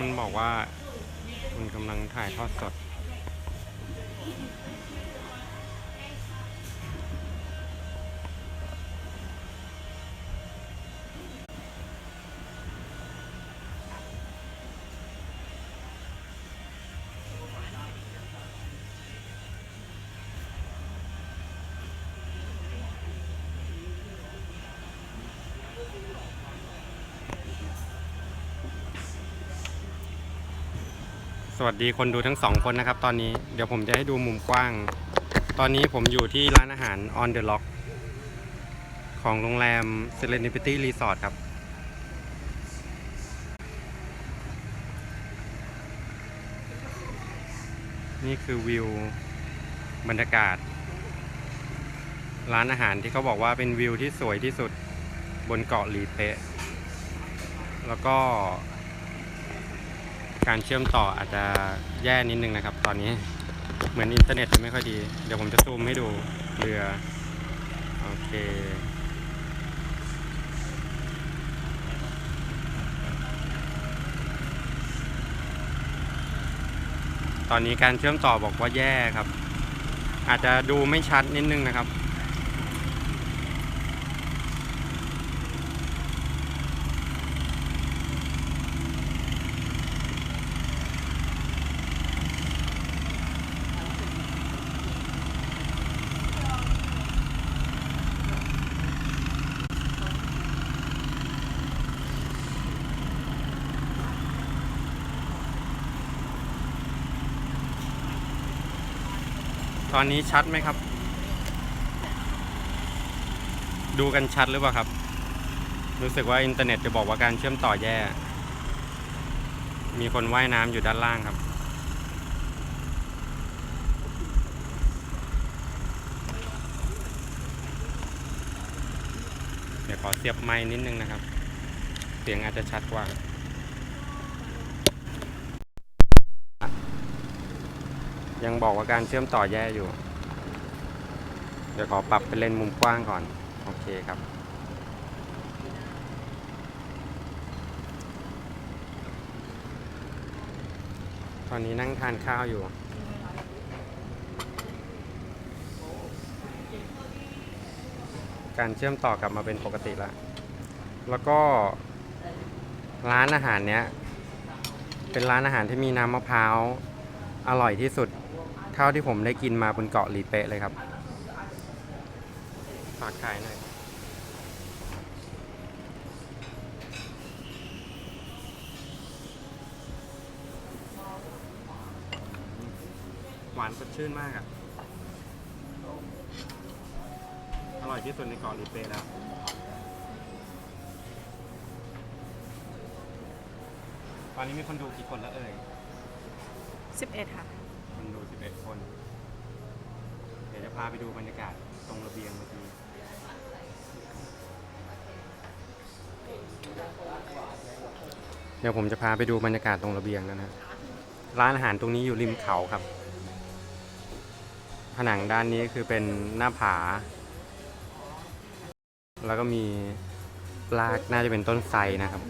มันบอกว่า คุณกำลังถ่ายทอดสด สวัสดีคนดูทั้งสองคนนะครับ ตอนนี้เดี๋ยวผมจะให้ดูมุมกว้าง ตอนนี้ผมอยู่ที่ร้านอาหาร On the Lock ของโรงแรม Serenity Resort ครับ นี่คือวิวบรรยากาศ ร้านอาหารที่เขาบอกว่าเป็นวิวที่สวยที่สุดบนเกาะหลีเปะ แล้วก็ การเชื่อมต่ออาจจะแย่นิดนึงนะครับ ตอนนี้เหมือนอินเทอร์เน็ตจะไม่ค่อยดี เดี๋ยวผมจะซูมให้ดูเรือ โอเคตอนนี้การเชื่อมต่อบอกว่าแย่ครับ อาจจะดูไม่ชัดนิดนึงนะครับ อนนี้ชัดไหมครับ ดูกันชัดหรือเปล่าครับ รู้สึกว่าอินเทอร์เน็ตจะบอกว่าการเชื่อมต่อแย่ มีคนว่ายน้ำอยู่ด้านล่างครับ เดี๋ยวขอเสียบไม้นิดนึงนะครับ เสียงอาจจะชัดกว่า ยังบอกว่าการเชื่อมต่อแย่อยู่ เดี๋ยวขอปรับเป็นเลนมุมกว้างก่อน โอเคครับ ตอนนี้นั่งทานข้าวอยู่การเชื่อมต่อกลับมาเป็นปกติแล้ว แล้วก็ร้านอาหารเนี้ย เป็นร้านอาหารที่มีน้ำมะพร้าว อร่อยที่สุด เท่าที่ผมได้กินมาบนเกาะหลีเป๊ะเลยครับ ฝากขายหน่อยหวานสดชื่นมากอะอร่อยที่สุดในเกาะหลีเป๊ะแล้วตอนนี้มีคนดูกี่คนแล้วเอ่ย 11 ค่ะคนดู 11 คน เดี๋ยวจะพาไปดูบรรยากาศตรงระเบียงเมื่อกี้เดี๋ยวผมจะพาไปดูบรรยากาศตรงระเบียงแล้วนะร้านอาหารตรงนี้อยู่ริมเขาครับ ผนังด้านนี้คือเป็นหน้าผา แล้วก็มีรากน่าจะเป็นต้นไทรนะครับ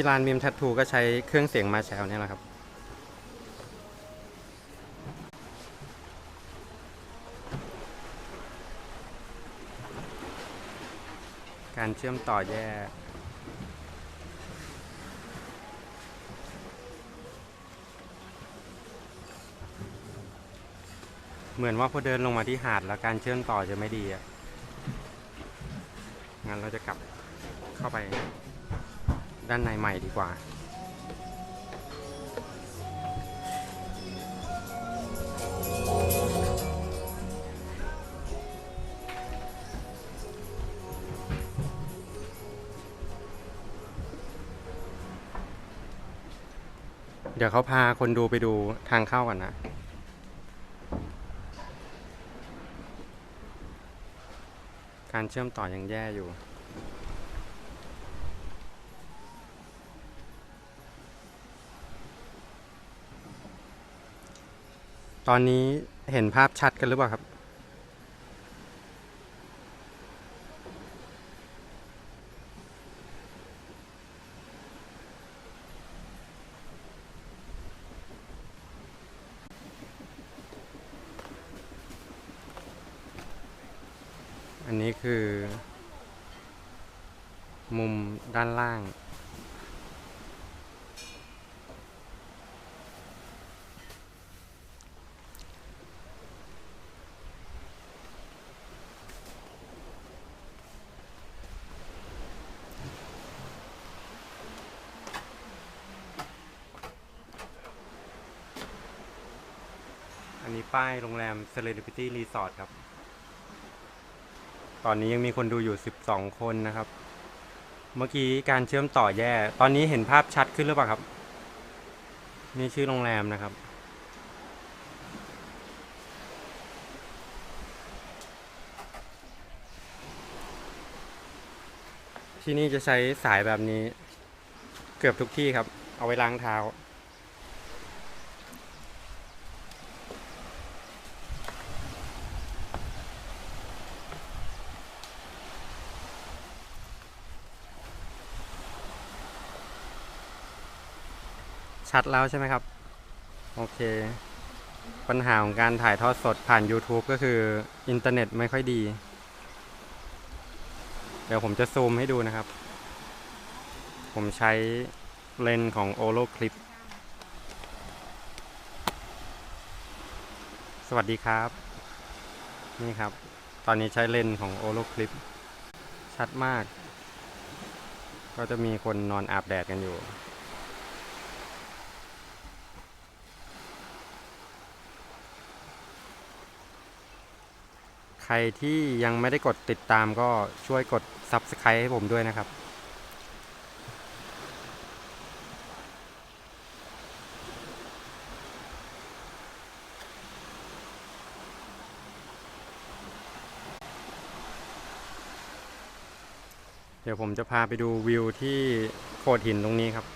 ที่ร้านมิมทัตทูก็ใช้เครื่องเสียงมาแชลเนี่ยแหละครับ การเชื่อมต่อแย่เหมือนว่าพอเดินลงมาที่หาดแล้วการเชื่อมต่อจะไม่ดีอะ งั้นเราจะกลับเข้าไป ด้านในใหม่ดีกว่า เดี๋ยวเขาพาคนดูไปดูทางเข้ากันนะการเชื่อมต่อยังแย่อยู่ ตอนนี้เห็นภาพชัดกันหรือเปล่าครับ อันนี้คือ มุมด้านล่าง อั นี้ป้ายโรงแรม Serenity Resort ครับ ตอนนี้ยังมีคนดูอยู่ 12 คนนะครับ เมื่อกี้การเชื่อมต่อแย่ ตอนนี้เห็นภาพชัดขึ้นหรือเปล่าครับ นี่ชื่อโรงแรมนะครับ ที่นี่จะใช้สายแบบนี้ เกือบทุกที่ครับ เอาไว้ล้างเท้า ชัดแล้วใช่ไหมครับ โอเค ปัญหาของการถ่ายทอดสดผ่าน YouTube ก็คือ อินเทอร์เน็ตไม่ค่อยดี เดี๋ยวผมจะซูมให้ดูนะครับ ผมใช้เลนส์ของ o l o Clip สวัสดีครับ นี่ครับ ตอนนี้ใช้เลนส์ของ o l o Clip ชัดมาก ก็จะมีคนนอนอาบแดดกันอยู่ ครที่ยังไม่ได้กดติดตามก็ช่วยกด Subscribe ให้ผมด้วยนะครับ เดี๋ยวผมจะพาไปดูวิวที่โขดหินตรงนี้ครับ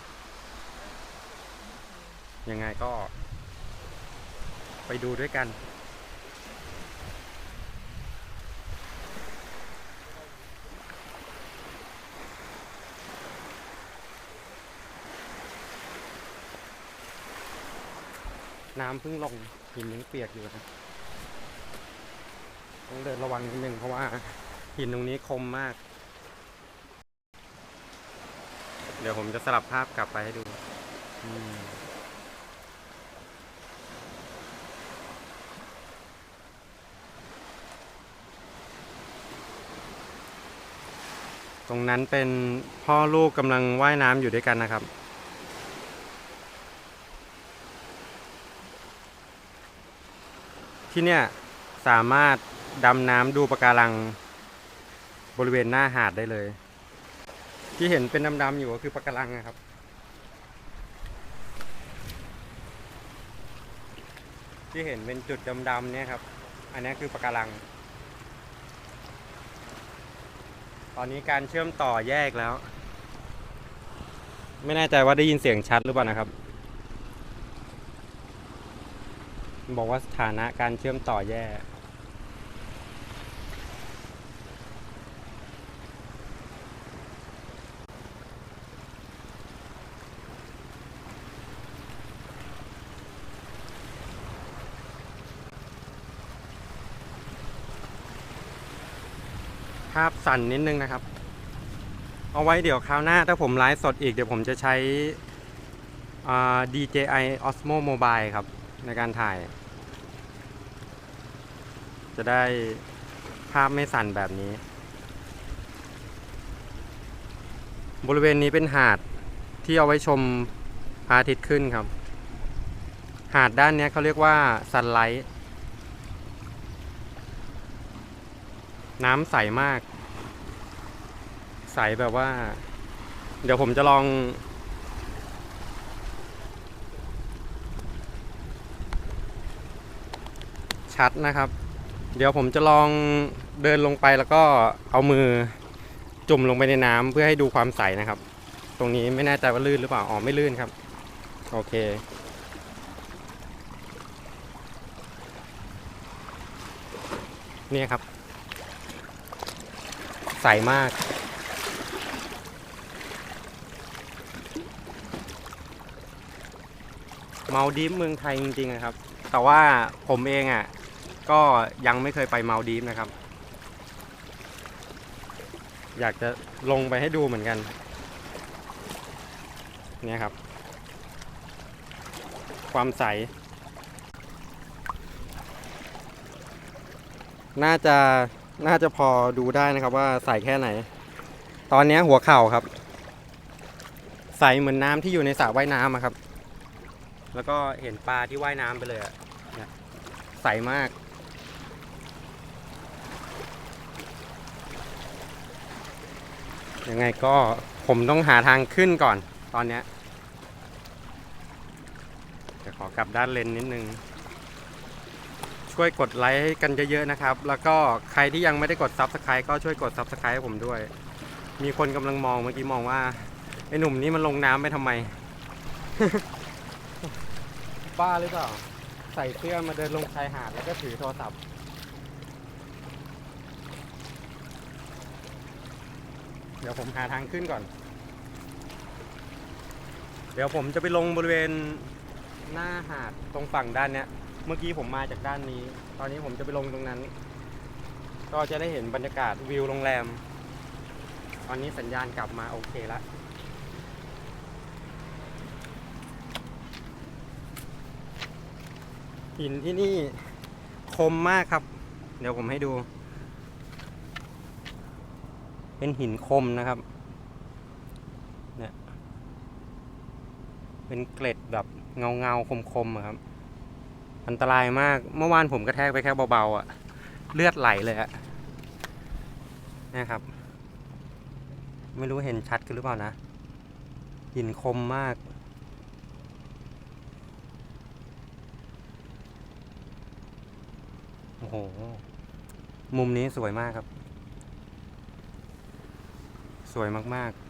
ยังไงก็ไปดูด้วยกัน น้ำเพิ่งลงหินยังเปียกอยู่นะต้องเดินระวังนิดนึงเพราะว่าหินตรงนี้คมมาก เดี๋ยวผมจะสลับภาพกลับไปให้ดูตรงนั้นเป็นพ่อลูกกำลังว่ายน้ำอยู่ด้วยกันนะครับ ที่เนี่ยสามารถดำน้ำดูปะการังบริเวณหน้าหาดได้เลย ที่เห็นเป็นดำๆอยู่ก็คือปะการังนะครับ ที่เห็นเป็นจุดดำๆเนี่ยครับ อันนี้คือปะการัง ตอนนี้การเชื่อมต่อแยกแล้ว ไม่แน่ใจว่าได้ยินเสียงชัดหรือเปล่านะครับ บอกว่าสถานะการเชื่อมต่อแย่ภาพสั่นนิดนึงนะครับ เอาไว้เดี๋ยวคราวหน้าถ้าผมไลฟ์สดอีกเดี๋ยวผมจะใช้ DJI Osmo Mobile ครับ ในการถ่าย จะได้ภาพไม่สั่นแบบนี้ บริเวณนี้เป็นหาดที่เอาไว้ชมพระอาทิตย์ขึ้นครับ หาดด้านนี้เขาเรียกว่าซันไลท์น้ำใสมาก ใสแบบว่า เดี๋ยวผมจะลอง ชัดนะครับ เดี๋ยวผมจะลองเดินลงไปแล้วก็เอามือจุ่มลงไปในน้ำเพื่อให้ดูความใสนะครับ ตรงนี้ไม่แน่ใจว่าลื่นหรือเปล่า อ๋อไม่ลื่นครับ โอเคเนี่ยครับ ใสมาก เมาดีฟเมืองไทยจริงๆอะครับ แต่ว่าผมเองอะ่ะ ก็ยังไม่เคยไปเมาดีฟนะครับ อยากจะลงไปให้ดูเหมือนกัน เนี่ยครับ ความใส น่าจะน่าจะพอดูได้นะครับว่าใสแค่ไหน ตอนนี้หัวเข่าครับ ใสเหมือนน้ำที่อยู่ในสระว่ายน้ำอะครับ แล้วก็เห็นปลาที่ว่ายน้ำไปเลยอะเนี่ยใสมาก ยังไงก็ผมต้องหาทางขึ้นก่อนตอนเนี้ยเดี๋ยวขอกลับด้านเลนนิดนึง ช่วยกดไลค์ให้กันเยอะๆนะครับ แล้วก็ใครที่ยังไม่ได้กด Subscribe ก็ช่วยกด Subscribe ให้ผมด้วย มีคนกำลังมองเมื่อกี้มองว่าไอ้หนุ่มนี่มันลงน้ำไปทำไม บ้าหรือเปล่า ใส่เสื้อมาเดินลงชายหาดแล้วก็ถือโทรศัพท์ เดี๋ยวผมหาทางขึ้นก่อน เดี๋ยวผมจะไปลงบริเวณหน้าหาดตรงฝั่งด้านเนี้ย เมื่อกี้ผมมาจากด้านนี้ ตอนนี้ผมจะไปลงตรงนั้น ก็จะได้เห็นบรรยากาศวิวโรงแรม ตอนนี้สัญญาณกลับมาโอเคล้วหินที่นี่คมมากครับ เดี๋ยวผมให้ดู เป็นหินคมนะครับ เนี่ย เป็นเกล็ดแบบเงาเงาคมคมครับ อันตรายมาก เมื่อวานผมกระแทกไปแค่เบาๆอะ่ะ เลือดไหลเลยอะนี่ยครับ ไม่รู้เห็นชัดกันหรือเปล่านะ หินคมมากโอ้โห มุมนี้สวยมากครับ สวยมาก ๆ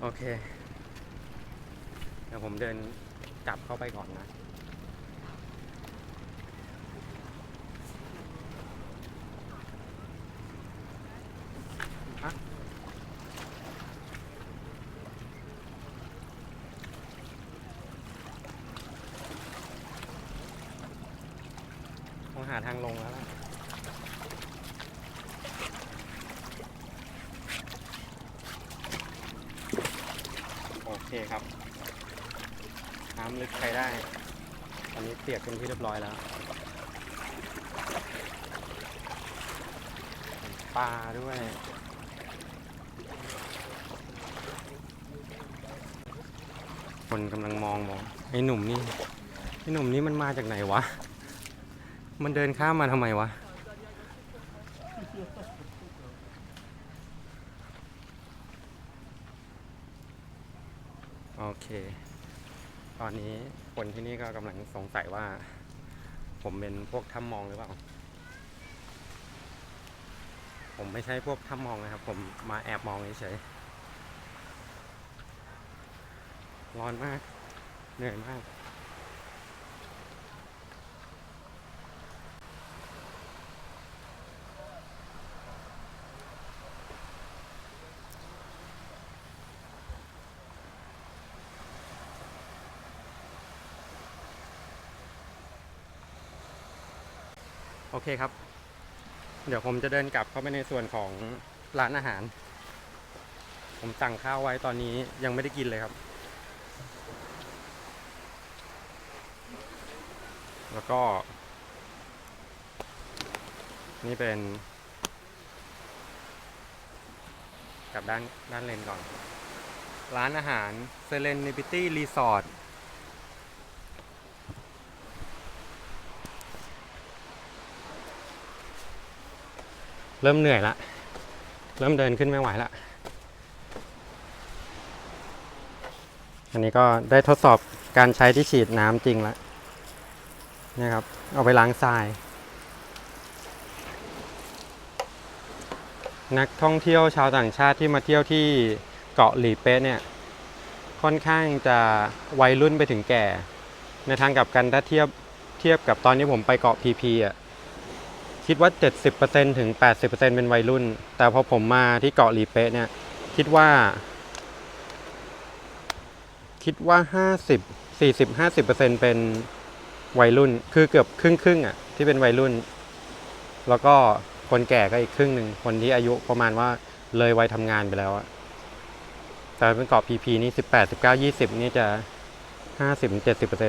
โอเค เดี๋ยวผมเดินกลับเข้าไปก่อนนะต้องหาทางลงแล้วล่ะ โอ เคครับ น้ำลึกใช้ได้ ตอนนี้เปียกเป็นที่เรียบร้อยแล้ว ปลาด้วย คนกำลังมองมองไอ้หนุ่มนี่ ไอ้หนุ่มนี่มันมาจากไหนวะ มันเดินข้ามมาทำไมวะ อเค ตอนนี้คนที่นี่ก็กำลังสงสัยว่า ผมเป็นพวกถ้ำมองหรือเปล่า ผมไม่ใช่พวกถ้ำมองนะครับ ผมมาแอบมองเฉยๆร้อนมาก เหนื่อยมาก โอเคครับ เดี๋ยวผมจะเดินกลับเข้าไปในส่วนของร้านอาหาร ผมสั่งข้าวไว้ตอนนี้ยังไม่ได้กินเลยครับ แล้วก็ นี่เป็นกลับด้านด้านเลนก่อน ร้านอาหาร Serenity Resort เริ่ เริ่มเหนื่อยละ เริ่มเดินขึ้นไม่ไหวละ อันนี้ก็ได้ทดสอบการใช้ที่ฉีดน้ำจริงแล้วนี่ครับ เอาไปล้างทราย นักท่องเที่ยวชาวต่างชาติที่มาเที่ยวที่เกาะหลีเป๊ะเนี่ย ค่อนข้างจะวัยรุ่นไปถึงแก่ ในทางกับกันถ้าเทียบเทียบกับตอนนี้ผมไปเกาะพีพีอะ คิดว่า 70%ถึง 80%เป็นวัยรุ่น แต่พอผมมาที่เกาะหลีเป๊ะเนี่ย คิดว่า คิดว่า 50 40 50%เป็นวัยรุ่น คือเกือบครึ่งครึ่งอะ ที่เป็นวัยรุ่น แล้วก็คนแก่ก็อีกครึ่งหนึ่ง คนที่อายุประมาณว่าเลยวัยทำงานไปแล้วอะแต่เป็นเกาะพีพีนี่ 18 19 20 นี่จะ 50 70%โอเ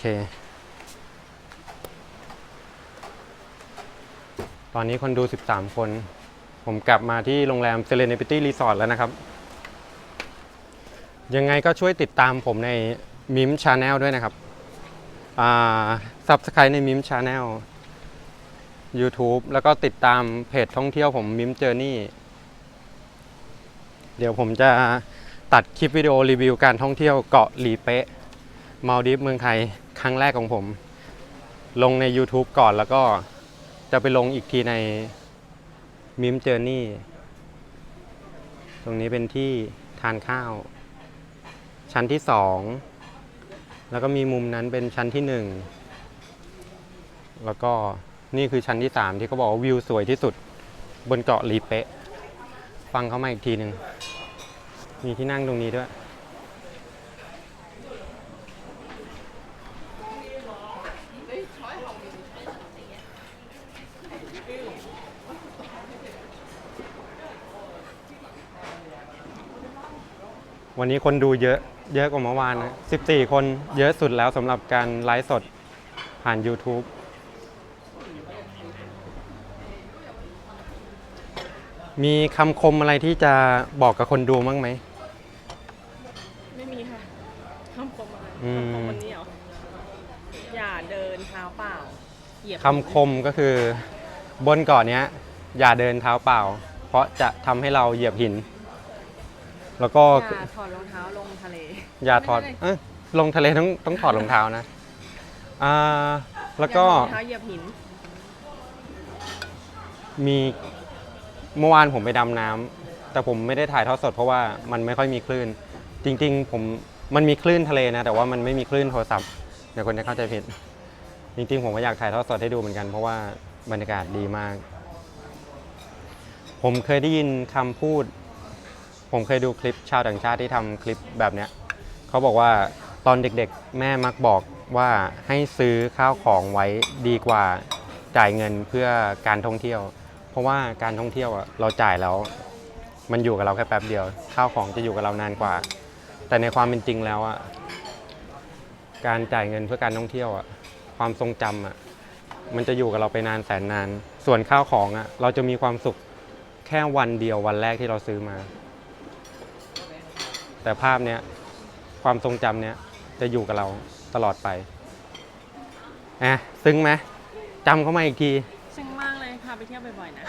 ค ตอนนี้คนดู 13 คน ผมกลับมาที่โรงแรม Serenity Resort แล้วนะครับ ยังไงก็ช่วยติดตามผมในมิมชาแนลด้วยนะครับอ่า Subscribe ในมิมชาแนล YouTube แล้วก็ติดตามเพจท่องเที่ยวผมมิมเจอร์นี่เดี๋ยวผมจะตัดคลิปวิดีโอรีวิวการท่องเที่ยวเกาะหลีเป๊ะ มาลดิฟเมืองไทยครั้งแรกของผม ลงใน YouTube ก่อนแล้วก็จะไปลงอีกทีในมิมเจอร์นี่ตรงนี้เป็นที่ทานข้าว ชั้นที่สองแล้วก็มีมุมนั้นเป็นชั้นที่หนึ่งแล้วก็นี่คือชั้นที่สามที่เขาบอกว่าวิวสวยที่สุดบนเกาะลีเปะ ฟังเขามาอีกทีหนึ่งมีที่นั่งตรงนี้ด้วย วันนี้คนดูเยอะเยอะกว่าเมื่อวานนะ14 คนเยอะสุดแล้วสำหรับการไลฟ์สดผ่าน YouTube มีคำคมอะไรที่จะบอกกับคนดูบ้างไหม ไม่มีค่ะคำคมอะไรอืม คำคมวันนี้เหรออย่าเดินเท้าเปล่า เหยียบคำคมก็คือบนเกาะเนี้ย อย่าเดินเท้าเปล่า เพราะจะทำให้เราเหยียบหิน แล้วก็อย่าถอดรองเท้าลงทะเล อย่าถอดไม่ได้เอ้ยลงทะเลต้องต้องถอดรองเท้านะอ่าแล้วก็อย่าถอดรองเท้าเหยียบหิน มีเมื่อวานผมไปดำน้ำแต่ผมไม่ได้ถ่ายทอดสดเพราะว่ามันไม่ค่อยมีคลื่น จริง ๆ ผมมันมีคลื่นทะเลนะ แต่ว่ามันไม่มีคลื่นโทรศัพท์เดี๋ยวคนจะเข้าใจผิด จริง ๆ ผมก็อยากถ่ายทอดสดให้ดูเหมือนกัน เพราะว่าบรรยากาศดีมาก ผมเคยได้ยินคำพูด ผมเคยดูคลิปชาวต่างชาติที่ทำคลิปแบบเนี้ยเขาบอกว่าตอนเด็กๆ แม่มักบอกว่าให้ซื้อข้าวของไว้ดีกว่าจ่ายเงินเพื่อการท่องเที่ยว เพราะว่าการท่องเที่ยวอะเราจ่ายแล้ว มันอยู่กับเราแค่แป๊บเดียว ข้าวของจะอยู่กับเรานานกว่า แต่ในความเป็นจริงแล้วอะการจ่ายเงินเพื่อการท่องเที่ยวอะความทรงจำอะมันจะอยู่กับเราไปนานแสนนาน ส่วนข้าวของอะเราจะมีความสุขแค่วันเดียววันแรกที่เราซื้อมา แต่ภาพเนี้ยความทรงจำเนี้ยจะอยู่กับเราตลอดไปอะซึ้งไหมจำเข้ามาอีกที ซึ่งมากเลยพาไปเที่ยวบ่อยๆนะ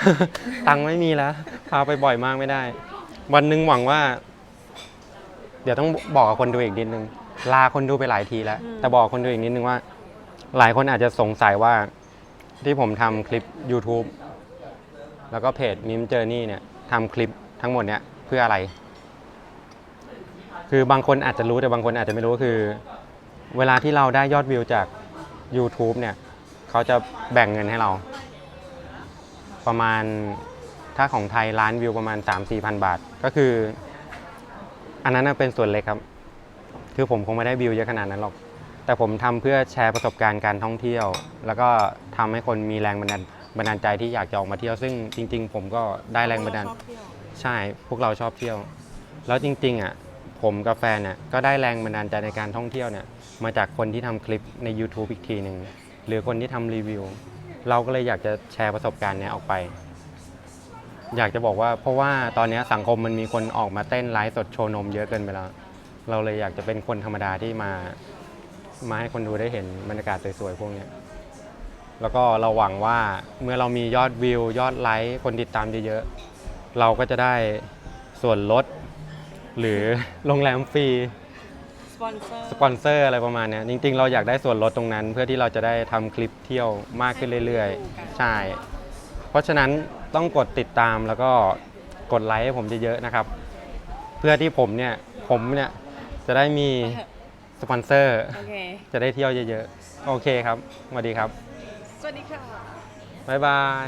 ตังค์ไม่มีแล้ว พาไปบ่อยมากไม่ได้ วันหนึ่งหวังว่า เดี๋ยวต้องบอกกับคนดูอีกนิดนึง ลาคนดูไปหลายทีแล้ว อืม แต่บอกคนดูอีกนิดนึงว่า หลายคนอาจจะสงสัยว่าที่ผมทำคลิป YouTube แล้วก็เพจมิมเจอร์นี่เนี่ยทำคลิปทั้งหมดเนี่ยเพื่ออะไร คือบางคนอาจจะรู้แต่บางคนอาจจะไม่รู้ก็คือ เวลาที่เราได้ยอดวิวจาก YouTube เนี่ยเขาจะแบ่งเงินให้เรา ประมาณถ้าของไทยล้านวิวประมาณ 3 4พันบาท ก็คือ อันนั้นนะเป็นส่วนเล็กครับ คือผมคงไม่ได้วิวเยอะขนาดนั้นหรอก แต่ผมทำเพื่อแชร์ประสบการณ์การท่องเที่ยว แล้วก็ทำให้คนมีแรงบันดาลบันดาลใจที่อยากจะออกมาเที่ยว ซึ่งจริง ๆ ผมก็ได้แรงบันดาลชอบเที่ยวใช่ พวกเราชอบเที่ยว แล้วจริง ๆ อะ ผมกับแฟนน่ะก็ได้แรงบันดาลใจในการท่องเที่ยวเนี่ยมาจากคนที่ทำคลิปใน YouTube อีกทีหนึ่งหรือคนที่ทำรีวิว เราก็เลยอยากจะแชร์ประสบการณ์เนี้ยออกไป อยากจะบอกว่าเพราะว่าตอนเนี้ยสังคมมันมีคนออกมาเต้นไลฟ์สดโชว์นมเยอะเกินไปแล้วเราเลยอยากจะเป็นคนธรรมดาที่มา มาให้คนดูได้เห็นบรรยากาศสวยๆพวกเนี้ยแล้วก็เราหวังว่าเมื่อเรามียอดวิวยอดไลค์คนติดตามเยอะๆเราก็จะได้ส่วนลด หรือโรงแรมฟรี สปอนเซอร์อะไรประมาณนี้จริง ๆ เราอยากได้ส่วนลดตรงนั้น เพื่อที่เราจะได้ทำคลิปเที่ยวมากขึ้นเรื่อย ๆ ใช่ เพราะฉะนั้นต้องกดติดตามแล้วก็กดไลค์ให้ผมเยอะๆนะครับ เพื่อที่ผมเนี่ยผมเนี่ยจะได้มีสปอนเซอร์จะได้เที่ยวเยอะๆ โอเคครับ สวัสดีครับ สวัสดีค่ะ บ๊ายบาย